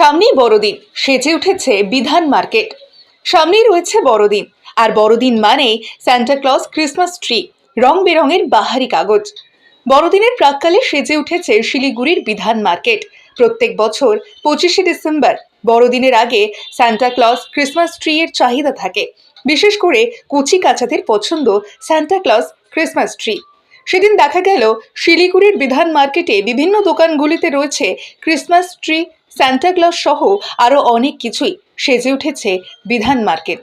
সামনেই বড়দিন, সেজে উঠেছে বিধান মার্কেট। সামনেই রয়েছে বড়দিন, আর বড়দিন মানেই স্যান্টা ক্লজ ক্রিসমাস ট্রি রং বেরঙের বাহারি কাগজ। বড়দিনের প্রাককালে সেজে উঠেছে শিলিগুড়ির বিধান মার্কেট। প্রত্যেক বছর পঁচিশে ডিসেম্বর, বড়দিনের আগে সান্টা ক্লজ ক্রিসমাস ট্রি এর চাহিদা থাকে। বিশেষ করে কচি কাচাদের পছন্দ সান্টা ক্লজ ক্রিসমাস ট্রি সেদিন দেখা গেল শিলিগুড়ির বিধান মার্কেটে বিভিন্ন দোকানগুলিতে রয়েছে ক্রিসমাস ট্রি সান্টা ক্লজ সহ আরও অনেক কিছুই সেজে উঠেছে বিধান মার্কেট।